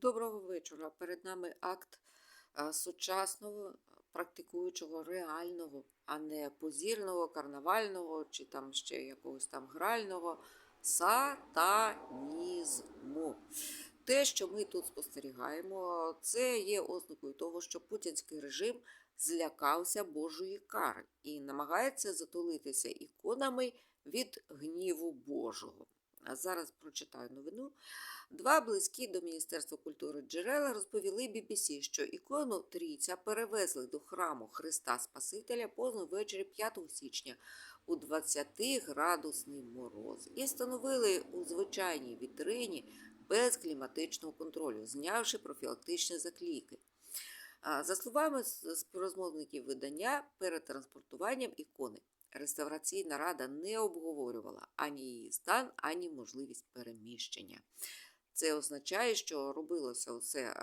Доброго вечора. Перед нами акт сучасного, практикуючого, реального, а не позірного, карнавального чи там ще якогось там грального сатанізму. Те, що ми тут спостерігаємо, це є ознакою того, що путінський режим злякався Божої кари і намагається затулитися іконами від гніву Божого. А зараз прочитаю новину. Два близькі до Міністерства культури джерела розповіли BBC, що ікону Трійця перевезли до храму Христа Спасителя поздно ввечері 5 січня у 20-градусний мороз і встановили у звичайній вітрині без кліматичного контролю, знявши профілактичні закліки. За словами співрозмовників видання, перед транспортуванням ікони реставраційна рада не обговорювала ані її стан, ані можливість переміщення. Це означає, що робилося все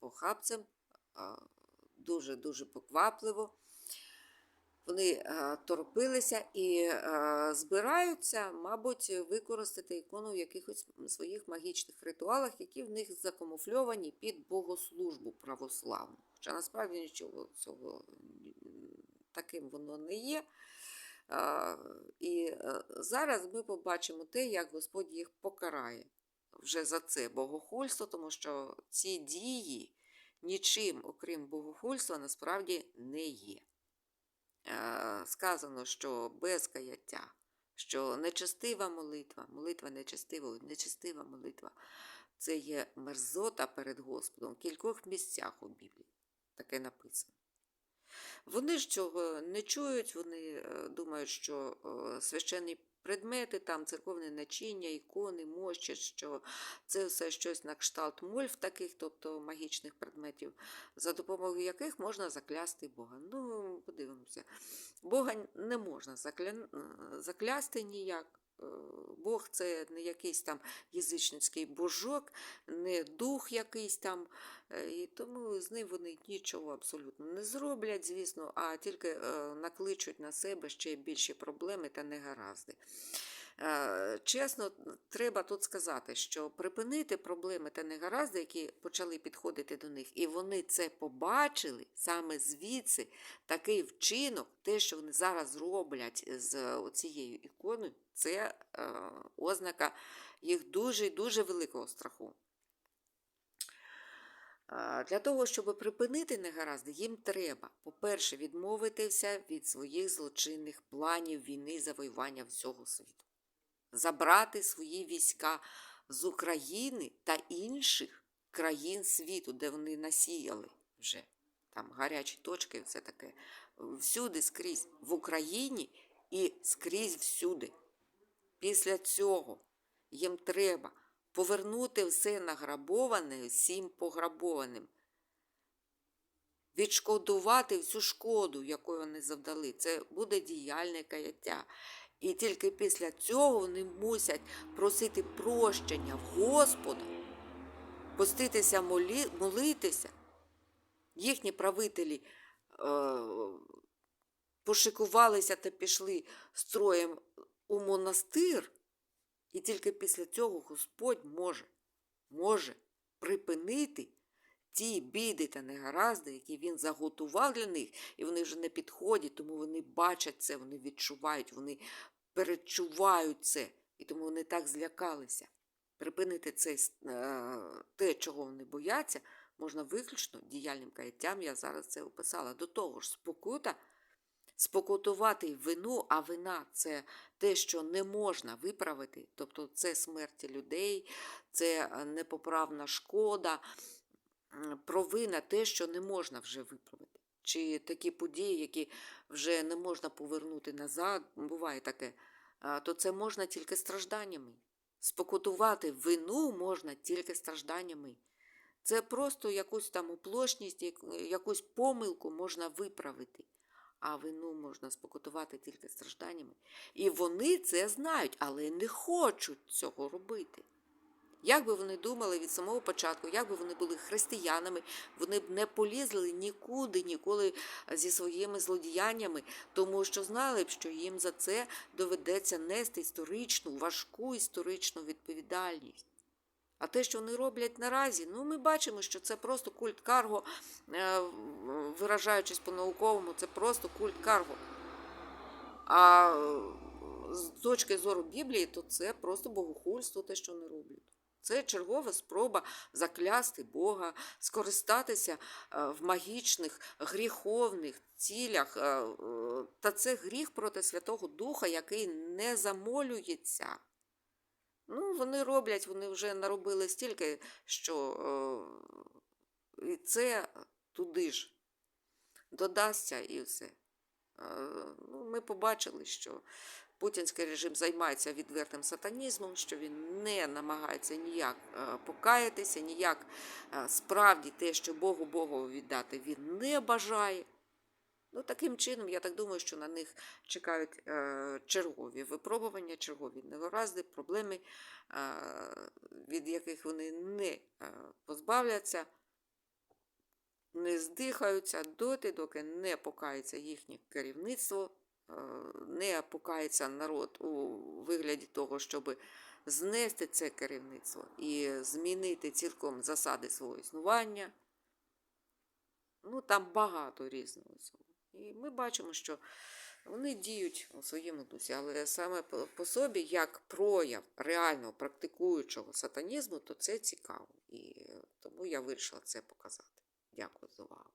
похабцем, дуже-дуже поквапливо. Вони торопилися і збираються, мабуть, використати ікону в якихось своїх магічних ритуалах, які в них закамуфльовані під богослужбу православну. Хоча насправді нічого цього таким воно не є. І е, зараз ми побачимо те, як Господь їх покарає вже за це богохульство, тому що ці дії нічим, окрім богохульства, насправді не є. Е, Сказано, що без каяття, що нечестива молитва, молитва нечестива, нечестива молитва це є мерзота перед Господом в кількох місцях у Біблії. Таке написано. Вони цього не чують, вони е, думають, що е, священні предмети, там церковне начиння, ікони, мощі, що це все щось на кшталт мольф таких, тобто магічних предметів, за допомогою яких можна заклясти Бога. Ну, подивимося. Бога не можна закля... заклясти ніяк. Бог це не якийсь там язичницький божок, не дух якийсь там, Е, і тому з ним вони нічого абсолютно не зроблять, звісно, а тільки е, накличуть на себе ще більші проблеми та негаразди. Е, Чесно, треба тут сказати, що припинити проблеми та негаразди, які почали підходити до них, і вони це побачили саме звідси такий вчинок, те, що вони зараз роблять з цією іконою, це е, ознака їх дуже дуже великого страху. Для того, щоб припинити негаразди, їм треба, по-перше, відмовитися від своїх злочинних планів війни завоювання всього світу, забрати свої війська з України та інших країн світу, де вони насіяли вже там гарячі точки, все таке. Всюди скрізь в Україні і скрізь всюди. Після цього їм треба повернути все награбоване всім пограбованим, відшкодувати всю шкоду, яку вони завдали. Це буде діяльне каяття. І тільки після цього вони мусять просити прощення в Господа, поститися, молі, молитися. Їхні правителі е, пошикувалися та пішли строєм у монастир. І тільки після цього Господь може, може припинити ті біди та негаразди, які він заготував для них, і вони вже не підходять, тому вони бачать це, вони відчувають, вони перечувають це, і тому вони так злякалися. Припинити це, е, те, чого вони бояться, можна виключно діяльним каяттям, я зараз це описала. До того ж, спокута спокутувати вину, а вина це те, що не можна виправити, тобто це смерті людей, це е, непоправна шкода, провина те, що не можна вже виправити. Чи такі події, які вже не можна повернути назад, буває таке, то це можна тільки стражданнями. Спокутувати вину можна тільки стражданнями. Це просто якусь там оплошність, якусь помилку можна виправити а вину можна спокутувати тільки стражданнями. І вони це знають, але не хочуть цього робити. Як би вони думали від самого початку, як би вони були християнами, вони б не полізли нікуди, ніколи зі своїми злодіяннями, тому що знали б, що їм за це доведеться нести історичну, важку історичну відповідальність. А те, що вони роблять наразі, ну ми бачимо, що це просто культ карго, е, виражаючись по-науковому, це просто культ карго. А е, з точки зору Біблії, то це просто богохульство, те, що вони роблять. Це чергова спроба заклясти Бога, скористатися е, в магічних, гріховних цілях. е, е, Та це гріх проти Святого Духа, який не замолюється. Ну, вони роблять, вони вже наробили стільки, що і це туди ж додасться і все. Ну, ми побачили, що путінський режим займається відвертим сатанізмом, що він не намагається ніяк е, покаятися, ніяк е, справді те, що Богу Богу віддати, він не бажає. Ну, таким чином, я так думаю, що на них чекають е, чергові випробування, чергові негаразди, проблеми, від яких вони не позбавляться, не здихаються доти, доки не покається їхнє керівництво, не покається народ у вигляді того, щоб знести це керівництво і змінити цілком засади свого існування. Ну, там багато різного цього. І ми бачимо, що вони діють у своєму дусі, але саме по, собі, як прояв реально практикуючого сатанізму, то це цікаво. І тому я вирішила це показати. Дякую за увагу.